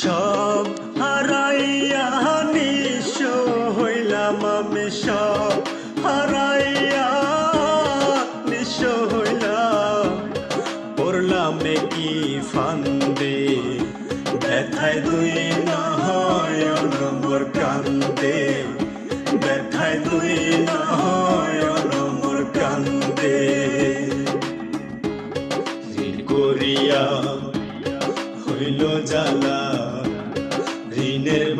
সব হারাইয়া নিঃস্ব হইলাম আমি সব হারাইয়া নিঃস্ব হইলাম। পড়লাম কি ফান্দে, ব্যথায় দুই না হয় নম্বর কান্দে ব্যথায় দুই না হয় নম্বর কান্দে করিয়া হইল জ্বালা। ঋণের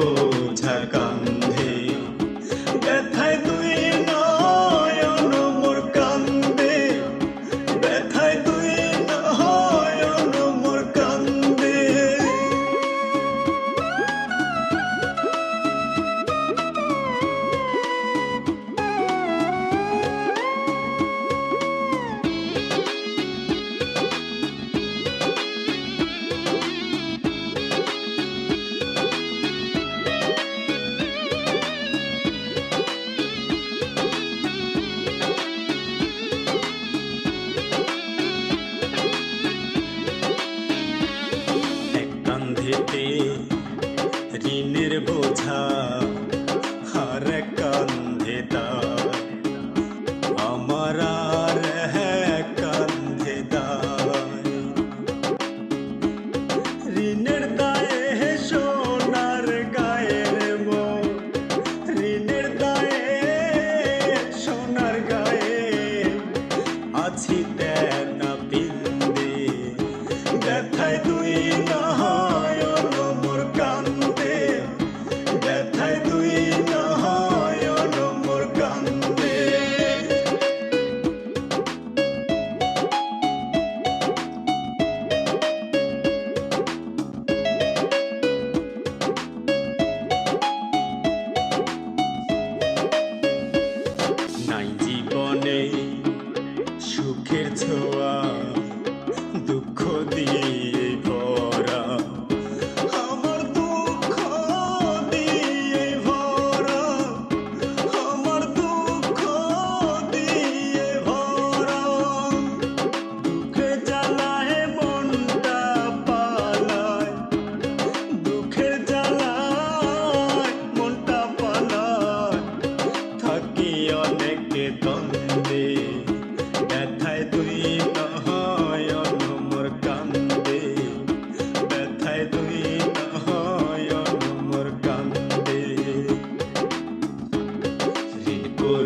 ঋণের বোঝা আর কান্ধে তার। আমার আর কান্ধে ঋণের দায়ে সোনার গায়ের মন ঋণের দায়ে সোনার গায়ে আছি তেনা বিন্দে ব্যথায় দুই নয়ন সুখের ছোঁয়া, দুঃখ দিয়ে ভরা। আমার দুঃখ দিয়ে ভরা, আমার দুঃখ দিয়ে ভরা। দুঃখে জ্বালায় মনটা পালায়, দুঃখের জ্বালায় মনটা পালায়। থাকি অনেক দ্বন্দ্বে